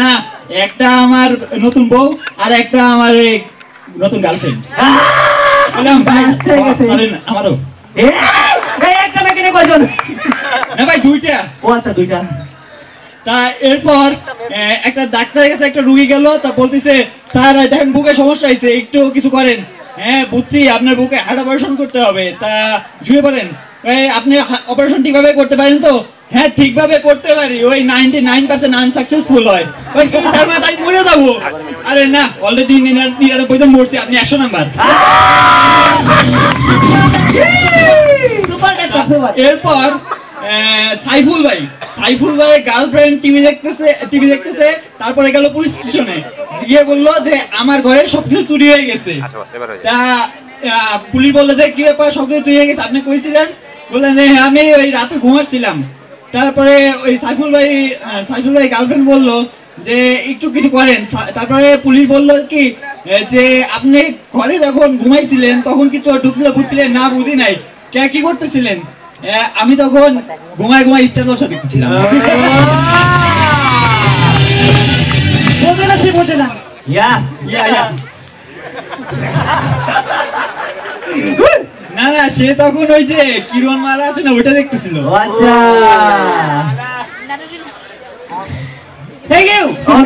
না একটা আমার নতুন বউ আর একটা আমার নতুন গার্লফ্রেন্ড আমারও। একটা কয়জন? না ভাই দুইটা। ও আচ্ছা দুইটা। তা এরপর একটা ডাক্তারের কাছে একটা রুগী গেল তা বলতেছে স্যার দেখেন বুকে সমস্যা হয়েছে একটু কিছু করেন। হ্যাঁ বুঝছি আপনার বুকে হার্ট অপারেশন করতে হবে। তা শুয়ে এই, আপনি অপারেশন ঠিকভাবে করতে পারেন তো? হ্যাঁ ঠিকভাবে করতে পারি। ওই নাইনটি নাইন পার্সেন্ট আনসাকসেসফুল হয়। ওই তার মানে তাই মরে যাব। আরে না অলরেডি নিরানব্বই জন মরছি আপনি একশো নাম্বার। Super doctor super. এরপর সাইফুল ভাই। সাইফুল ভাইয়ের গার্লফ্রেন্ড টিভি দেখতেছে টিভি দেখতেছে। তারপরে গেল পুলিশ স্টেশনে। গিয়ে বলল যে আমার ঘরে সবকিছু চুরি হয়ে গেছে। তা পুলিশ বলল যে কি ব্যাপার? সবকিছু চুরি হয়ে গেছে? আপনি কইছিলেন? বললেন আমি ওই রাতে ঘুমাচ্ছিলাম। তারপরে ওই সাইফুল ভাই সাইফুল ভাই গার্লফ্রেন্ড বলল যে একটু কিছু করেন। তারপরে পুলিশ বলল কি যে আপনি ঘরে যখন ঘুমাইছিলেন তখন কিছু ঢুকছিল বুঝছিলেন? না বুঝি নাই। কে কি করতেছিলেন? আমি তখন ঘুমায় ঘুমায় স্টার ব্যবসা দেখতেছিলাম। বোঝে না ইয়া ইয়া, ইয়া। না না সে তখন ওই যে কিরণ মারা আছে না ওটা দেখতেছিল ও আচ্ছা থ্যাংক ইউ